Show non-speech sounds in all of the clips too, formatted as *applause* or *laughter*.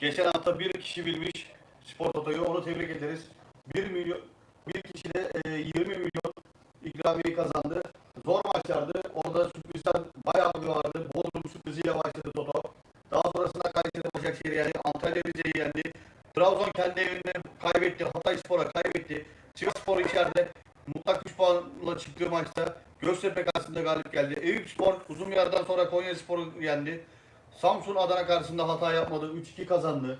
Geçen hafta bir kişi bilmiş spor totoyu. Onu tebrik ederiz. 1 milyon bir kişi de e, 20 milyon ikramiye kazandı. Zor maçlardı. Orada sürprizler bayağı bir vardı. Bodrum sürpriziyle başladı Toto. Daha sonrasında Kayseri Başakşehir yendi. Antalya Rize'yi yendi. Trabzon kendi evinde kaybetti. Hatay Spor'a kaybetti. Sivas Spor içeride mutlak 3 puanla çıktığı maçta Göztepe karşısında galip geldi. Eyüp Spor uzun bir sonra Konya Spor'u yendi. Samsun Adana karşısında hata yapmadı. 3-2 kazandı.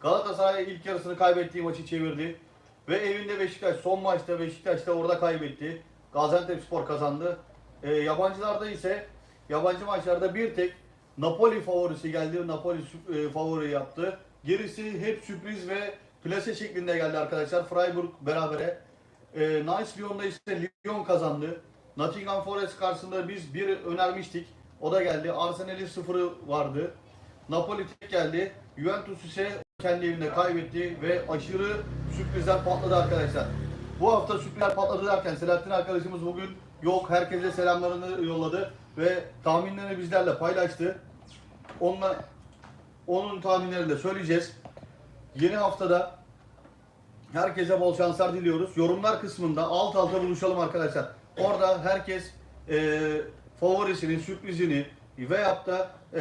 Galatasaray ilk yarısını kaybettiği maçı çevirdi. Ve evinde Beşiktaş son maçta Beşiktaş'ta orada kaybetti. Gaziantep Spor kazandı. Ee, yabancılarda ise yabancı maçlarda bir tek Napoli favorisi geldi. Napoli e, favori yaptı. Gerisi hep sürpriz ve plase şeklinde geldi arkadaşlar. Freiburg berabere. Ee, Nice Lyon'da ise Lyon kazandı. Nottingham Forest karşısında biz bir önermiştik. O da geldi. Arsenal'in sıfırı vardı. Napoli tek geldi. Juventus ise kendi evinde kaybetti ve aşırı sürprizler patladı arkadaşlar. Bu hafta sürprizler patladı derken Selahattin arkadaşımız bugün yok. Herkese selamlarını yolladı ve tahminlerini bizlerle paylaştı. Onunla onun tahminlerini de söyleyeceğiz. Yeni haftada herkese bol şanslar diliyoruz. Yorumlar kısmında alt alta buluşalım arkadaşlar. Orada herkes e, favorisini, sürprizini veyahut da e,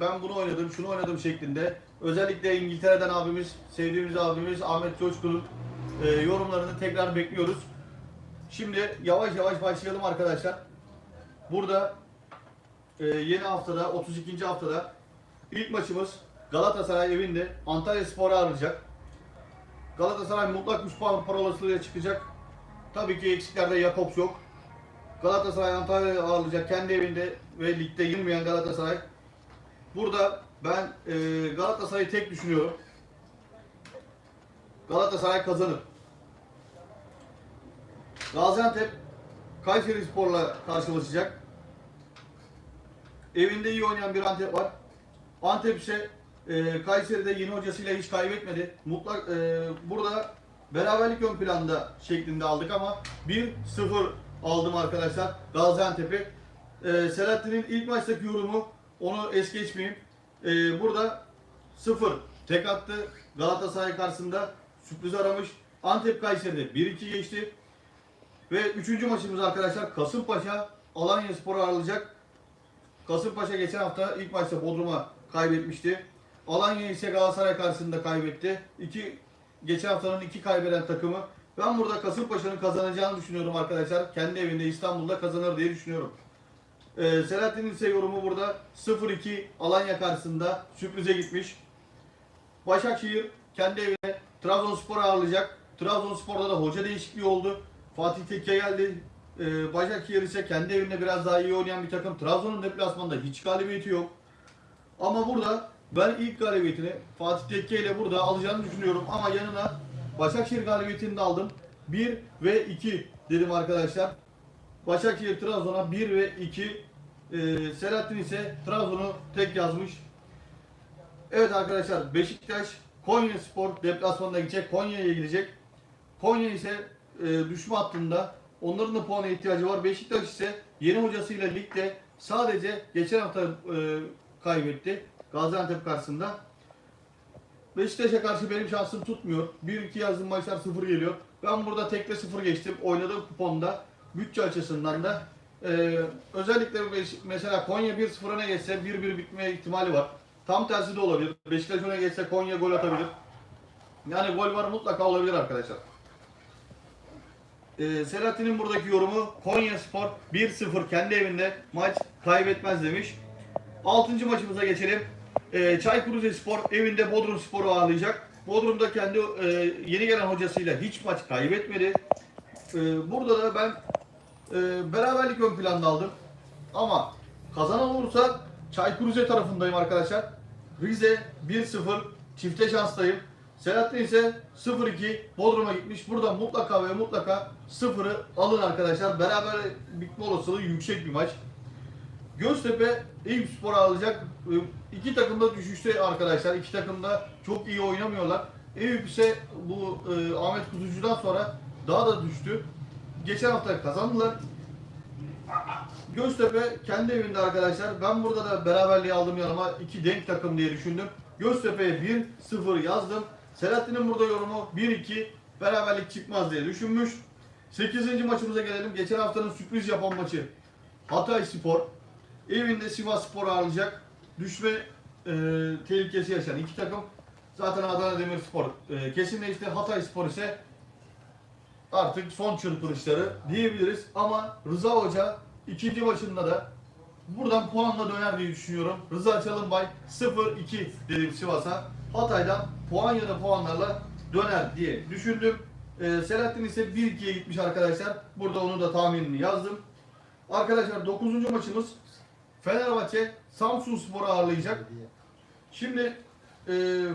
ben bunu oynadım, şunu oynadım şeklinde özellikle İngiltere'den abimiz, sevdiğimiz abimiz Ahmet Coşkun'un e, yorumlarını tekrar bekliyoruz. Şimdi yavaş yavaş başlayalım arkadaşlar. Burada e, yeni haftada, 32. haftada ilk maçımız Galatasaray evinde Antalya Spor'u arayacak. Galatasaray mutlak 3 puan parolasıyla çıkacak. Tabii ki eksiklerde Jakobs yok. Galatasaray Antalya'yı ağırlayacak kendi evinde ve ligde yenilmeyen Galatasaray. Burada ben e, Galatasaray'ı tek düşünüyorum. Galatasaray kazanır. Gaziantep Kayseri Spor'la karşılaşacak. Evinde iyi oynayan bir Antep var. Antep ise e, Kayseri'de yeni hocasıyla hiç kaybetmedi. Mutlak e, burada beraberlik ön planda şeklinde aldık ama 1-0 aldım arkadaşlar Gaziantep'i. E, Selahattin'in ilk maçtaki yorumu onu es geçmeyeyim. E, burada 0 tek attı Galatasaray karşısında sürpriz aramış. Antep Kayseri'de 1-2 geçti. Ve üçüncü maçımız arkadaşlar Kasımpaşa Alanya Spor'u ağırlayacak. Kasımpaşa geçen hafta ilk maçta Bodrum'a kaybetmişti. Alanya ise Galatasaray karşısında kaybetti. İki, geçen haftanın iki kaybeden takımı. Ben burada Kasımpaşa'nın kazanacağını düşünüyorum arkadaşlar. Kendi evinde İstanbul'da kazanır diye düşünüyorum. Ee, Selahattin'in ise yorumu burada 0-2 Alanya karşısında sürprize gitmiş. Başakşehir kendi evine Trabzonspor'u ağırlayacak. Trabzonspor'da da hoca değişikliği oldu. Fatih Tekke geldi. Ee, Başakşehir ise kendi evinde biraz daha iyi oynayan bir takım. Trabzon'un deplasmanında hiç galibiyeti yok. Ama burada ben ilk galibiyetini Fatih Tekke ile burada alacağını düşünüyorum. Ama yanına Başakşehir galibiyetini de aldım. 1 ve 2 dedim arkadaşlar. Başakşehir Trabzon'a 1 ve 2. Ee, Selahattin ise Trabzon'u tek yazmış. Evet arkadaşlar Beşiktaş Konya Spor deplasmanına gidecek. Konya'ya gidecek. Konya ise e, düşme hattında. Onların da puana ihtiyacı var. Beşiktaş ise yeni hocasıyla ligde sadece geçen hafta e, kaybetti. Gaziantep karşısında. Beşiktaş'a karşı benim şansım tutmuyor. 1-2 yazdığım maçlar 0 geliyor. Ben burada tekle 0 geçtim. Oynadığım kuponda bütçe açısından da e, özellikle mesela Konya 1-0 öne geçse 1-1 bitme ihtimali var. Tam tersi de olabilir. Beşiktaş öne geçse Konya gol atabilir. Yani gol var mutlaka olabilir arkadaşlar. Ee, Selahattin'in buradaki yorumu Konya Spor 1-0 kendi evinde maç kaybetmez demiş. 6. maçımıza geçelim. Ee, Çaykur Rizespor evinde Bodrum Spor'u ağırlayacak. Bodrum'da kendi e, yeni gelen hocasıyla hiç maç kaybetmedi. Ee, burada da ben e, beraberlik ön planda aldım. Ama kazanan olursa Çaykur Rize tarafındayım arkadaşlar. Rize 1-0 çifte şanstayım. Selahattin ise 0-2 Bodrum'a gitmiş. Burada mutlaka ve mutlaka 0'ı alın arkadaşlar. Beraber bitme olasılığı yüksek bir maç. Göztepe Eyüp Spor alacak. Ee, İki takım da düşüşte arkadaşlar. İki takım da çok iyi oynamıyorlar. Eyüp ise bu e, Ahmet Kuzucu'dan sonra daha da düştü. Geçen hafta kazandılar. Göztepe kendi evinde arkadaşlar. Ben burada da beraberliği aldım yanıma. iki denk takım diye düşündüm. Göztepe'ye 1-0 yazdım. Selahattin'in burada yorumu 1-2 beraberlik çıkmaz diye düşünmüş. 8. maçımıza gelelim. Geçen haftanın sürpriz yapan maçı Hatay Spor. Evinde Sivas Spor ağırlayacak. Düşme e, tehlikesi yaşayan iki takım. Zaten Adana Demirspor e, kesinleşti. Hatay Spor ise artık son çırpınışları diyebiliriz. Ama Rıza Hoca ikinci maçında da buradan puanla döner diye düşünüyorum. Rıza Çalınbay 0-2 dedim Sivas'a. Hatay'dan puan ya da puanlarla döner diye düşündüm. Ee, Selahattin ise 1-2'ye gitmiş arkadaşlar. Burada onu da tahminini yazdım. Arkadaşlar 9. maçımız Fenerbahçe Samsun Spor'u ağırlayacak. Şimdi e,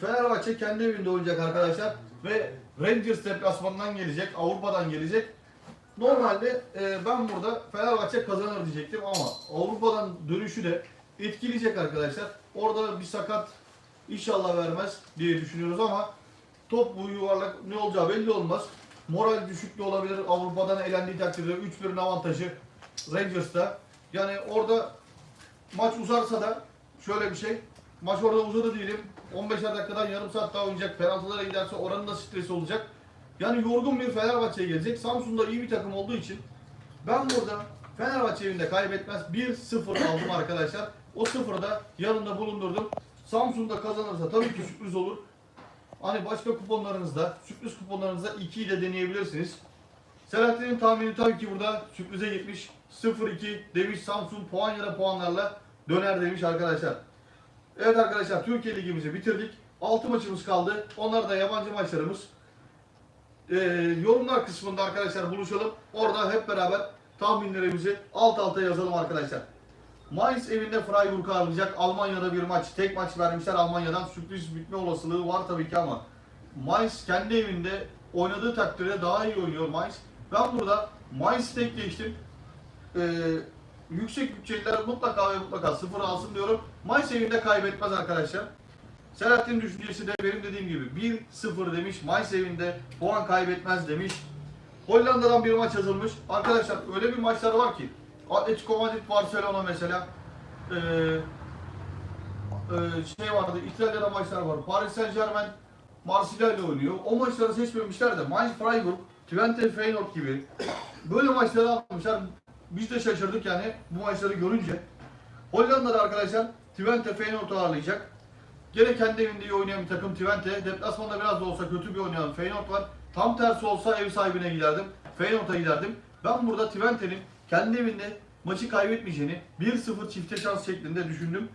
Fenerbahçe kendi evinde oynayacak arkadaşlar ve Rangers deplasmanından gelecek, Avrupa'dan gelecek. Normalde e, ben burada Fenerbahçe kazanır diyecektim ama Avrupa'dan dönüşü de etkileyecek arkadaşlar. Orada bir sakat inşallah vermez diye düşünüyoruz ama top bu yuvarlak ne olacağı belli olmaz. Moral düşüklüğü olabilir. Avrupa'dan elendiği takdirde 3-1'in avantajı Rangers'ta. Yani orada maç uzarsa da şöyle bir şey. Maç orada uzadı diyelim. 15 dakikadan yarım saat daha oynayacak. Penaltılara giderse oranın da stresi olacak. Yani yorgun bir Fenerbahçe'ye gelecek. Samsun'da iyi bir takım olduğu için ben burada Fenerbahçe evinde kaybetmez 1-0 aldım *coughs* arkadaşlar. O sıfırı da yanında bulundurdum. Samsun'da kazanırsa tabii ki sürpriz olur. Hani başka kuponlarınızda, sürpriz kuponlarınızda 2'yi de deneyebilirsiniz. Selahattin'in tahmini tabii ki burada sürprize gitmiş. 0-2 demiş Samsun puan ya da puanlarla döner demiş arkadaşlar. Evet arkadaşlar Türkiye Ligimizi bitirdik. 6 maçımız kaldı. Onlar da yabancı maçlarımız. Ee, yorumlar kısmında arkadaşlar buluşalım. Orada hep beraber tahminlerimizi alt alta yazalım arkadaşlar. Mainz evinde Freiburg'u ağırlayacak. Almanya'da bir maç. Tek maç vermişler Almanya'dan. Sürpriz bitme olasılığı var tabii ki ama Mainz kendi evinde oynadığı takdirde daha iyi oynuyor Mainz. Ben burada Mainz tek geçtim. Ee, yüksek bütçeliler mutlaka ve mutlaka sıfır alsın diyorum. Mainz evinde kaybetmez arkadaşlar. Selahattin düşüncesi de benim dediğim gibi 1-0 demiş. Mainz evinde puan kaybetmez demiş. Hollanda'dan bir maç yazılmış. Arkadaşlar öyle bir maçlar var ki Atletico Madrid Barcelona mesela ee, ee, şey vardı İtalya'da maçlar var. Paris Saint Germain Marsilya ile oynuyor. O maçları seçmemişler de Mainz Freiburg, Twente Feyenoord gibi böyle maçları almışlar. Biz de şaşırdık yani bu maçları görünce. Hollanda'da arkadaşlar Twente Feyenoord'u ağırlayacak. Gene kendi evinde iyi oynayan bir takım Twente. Deplasmanda biraz da olsa kötü bir oynayan Feyenoord var. Tam tersi olsa ev sahibine giderdim. Feyenoord'a giderdim. Ben burada Twente'nin kendi evinde maçı kaybetmeyeceğini 1-0 çifte şans şeklinde düşündüm.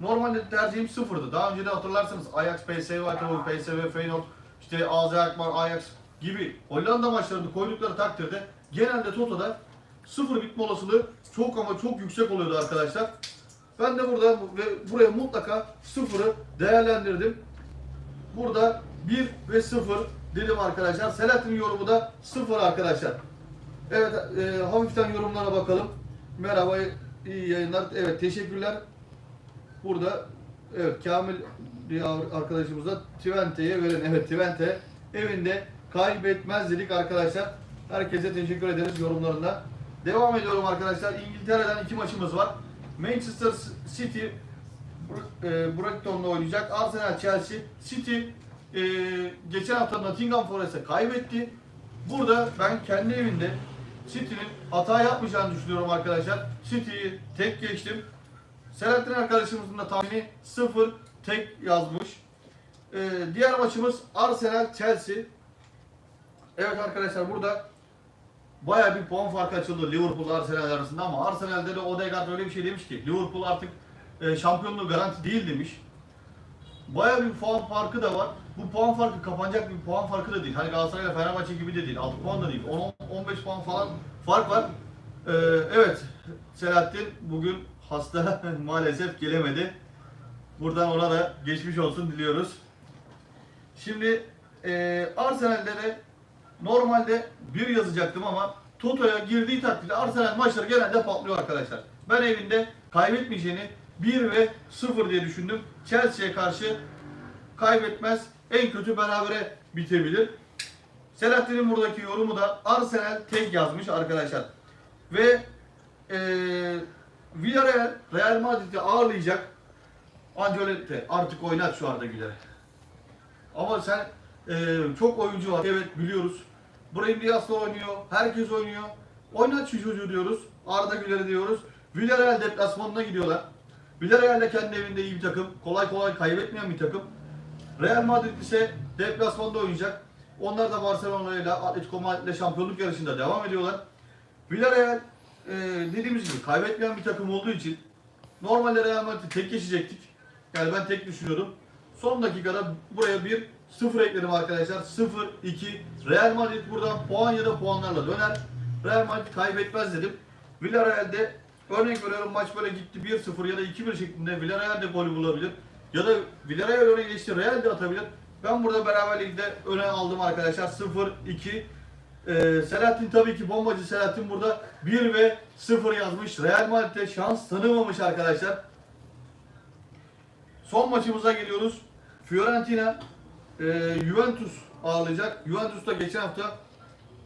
Normalde tercihim sıfırdı. Daha önce de hatırlarsınız Ajax, PSV Eindhoven, PSV, Feyenoord, işte AZ Alkmaar, Ajax gibi Hollanda maçlarını koydukları takdirde genelde Toto'da sıfır bitme olasılığı çok ama çok yüksek oluyordu arkadaşlar. Ben de burada ve buraya mutlaka sıfırı değerlendirdim. Burada 1 ve 0 dedim arkadaşlar. Selahattin'in yorumu da 0 arkadaşlar. Evet e, hafiften yorumlara bakalım. Merhaba iyi yayınlar. Evet teşekkürler. Burada evet Kamil arkadaşımız da Twente'ye verin. Evet Twente evinde kaybetmez dedik arkadaşlar. Herkese teşekkür ederiz yorumlarında. Devam ediyorum arkadaşlar. İngiltere'den iki maçımız var. Manchester City e, Brighton'la oynayacak. Arsenal Chelsea. City e, geçen hafta Nottingham Forest'e kaybetti. Burada ben kendi evinde City'nin hata yapmayacağını düşünüyorum arkadaşlar. City'yi tek geçtim. Selahattin arkadaşımızın da tahmini 0 tek yazmış. Ee, diğer maçımız Arsenal Chelsea. Evet arkadaşlar burada baya bir puan farkı açıldı Liverpool Arsenal arasında ama Arsenal'de de Odegaard öyle bir şey demiş ki Liverpool artık e, şampiyonluğu garanti değil demiş. Baya bir puan farkı da var. Bu puan farkı kapanacak bir puan farkı da değil. Hani Galatasaray ile Fenerbahçe gibi de değil. 6 puan da değil. 10-15 puan falan fark var. Ee, evet Selahattin bugün hasta *laughs* maalesef gelemedi. Buradan ona da geçmiş olsun diliyoruz. Şimdi e, Arsenal'de de normalde bir yazacaktım ama Toto'ya girdiği takdirde Arsenal maçları genelde patlıyor arkadaşlar. Ben evinde kaybetmeyeceğini 1 ve 0 diye düşündüm. Chelsea'ye karşı kaybetmez. En kötü berabere bitebilir. Selahattin'in buradaki yorumu da Arsenal tek yazmış arkadaşlar. Ve eee Villarreal Real Madrid'i ağırlayacak. Ancelotti artık oynat şu Arda Güler'i. Ama sen e, çok oyuncu var. Evet biliyoruz. Brahim Diaz oynuyor. Herkes oynuyor. Oynat şu çocuğu diyoruz. Arda Güler'i diyoruz. Villarreal deplasmanına gidiyorlar. Villarreal de kendi evinde iyi bir takım. Kolay kolay kaybetmeyen bir takım. Real Madrid ise deplasmanda oynayacak. Onlar da Barcelona ile Atletico Madrid ile şampiyonluk yarışında devam ediyorlar. Villarreal e, dediğimiz gibi kaybetmeyen bir takım olduğu için normalde Real Madrid'i tek geçecektik. Yani ben tek düşünüyordum. Son dakikada buraya bir sıfır ekledim arkadaşlar. 0-2. Real Madrid buradan puan ya da puanlarla döner. Real Madrid kaybetmez dedim. Villarreal'de örnek veriyorum maç böyle gitti 1-0 ya da 2-1 şeklinde Villarreal de golü bulabilir. Ya da Villarreal öne geçti Real de atabilir. Ben burada beraberlikte öne aldım arkadaşlar. 0-2. Ee, Selahattin tabii ki bombacı Selahattin burada 1 ve 0 yazmış. Real Madrid'e şans tanımamış arkadaşlar. Son maçımıza geliyoruz. Fiorentina e, Juventus ağırlayacak. Juventus da geçen hafta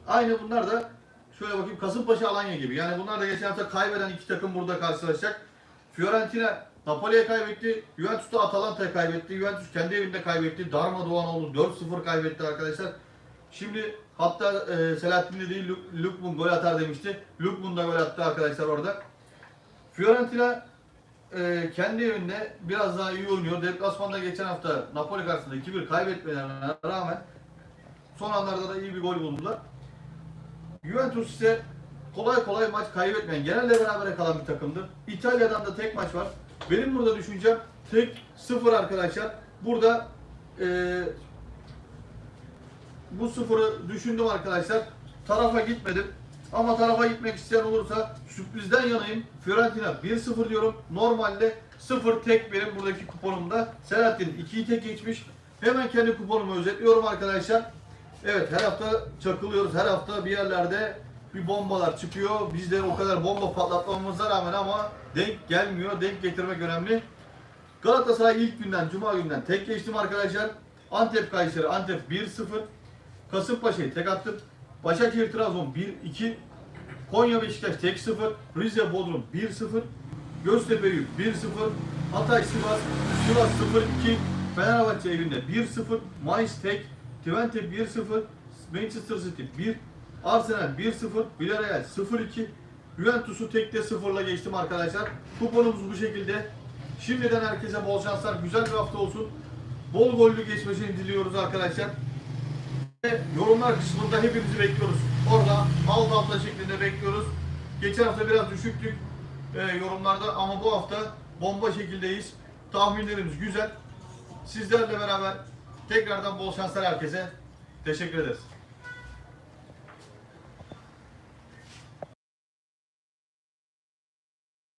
aynı bunlar da şöyle bakayım Kasımpaşa Alanya gibi. Yani bunlar da geçen hafta kaybeden iki takım burada karşılaşacak. Fiorentina Napoli'ye kaybetti. Juventus da Atalanta'ya kaybetti. Juventus kendi evinde kaybetti. Darmadağın oldu. 4-0 kaybetti arkadaşlar. Şimdi hatta e, Selahattin de değil Luk- Lukman gol atar demişti. Lukman da gol attı arkadaşlar orada. Fiorentina e, kendi evinde biraz daha iyi oynuyor. Deplasmanda geçen hafta Napoli karşısında 2-1 kaybetmelerine rağmen son anlarda da iyi bir gol buldular. Juventus ise kolay kolay maç kaybetmeyen, genelde berabere kalan bir takımdır. İtalya'dan da tek maç var. Benim burada düşüncem tek sıfır arkadaşlar. Burada e, bu sıfırı düşündüm arkadaşlar. Tarafa gitmedim. Ama tarafa gitmek isteyen olursa sürprizden yanayım. Fiorentina 1-0 diyorum. Normalde 0 tek benim buradaki kuponumda. Selahattin 2'yi tek geçmiş. Hemen kendi kuponumu özetliyorum arkadaşlar. Evet her hafta çakılıyoruz. Her hafta bir yerlerde bir bombalar çıkıyor. Biz de o kadar bomba patlatmamıza rağmen ama denk gelmiyor. Denk getirmek önemli. Galatasaray ilk günden, Cuma günden tek geçtim arkadaşlar. Antep Kayseri, Antep 1-0. Kasımpaşa'yı tek attım. Başakşehir Trabzon 1-2. Konya Beşiktaş tek 0. Rize Bodrum 1-0. Göztepe Eyüp 1-0. Hatay Sivas, Sivas 0-2. Fenerbahçe evinde 1-0. Mayıs tek. Twente 1-0. Manchester City 1. Arsenal 1-0. Villarreal 0-2. Juventus'u tekte 0'la geçtim arkadaşlar. Kuponumuz bu şekilde. Şimdiden herkese bol şanslar. Güzel bir hafta olsun. Bol gollü geçmesini diliyoruz arkadaşlar. Yorumlar kısmında hepimizi bekliyoruz. Orada alt alta şeklinde bekliyoruz. Geçen hafta biraz düşüktük e, yorumlarda ama bu hafta bomba şekildeyiz. Tahminlerimiz güzel. Sizlerle beraber tekrardan bol şanslar herkese. Teşekkür ederiz.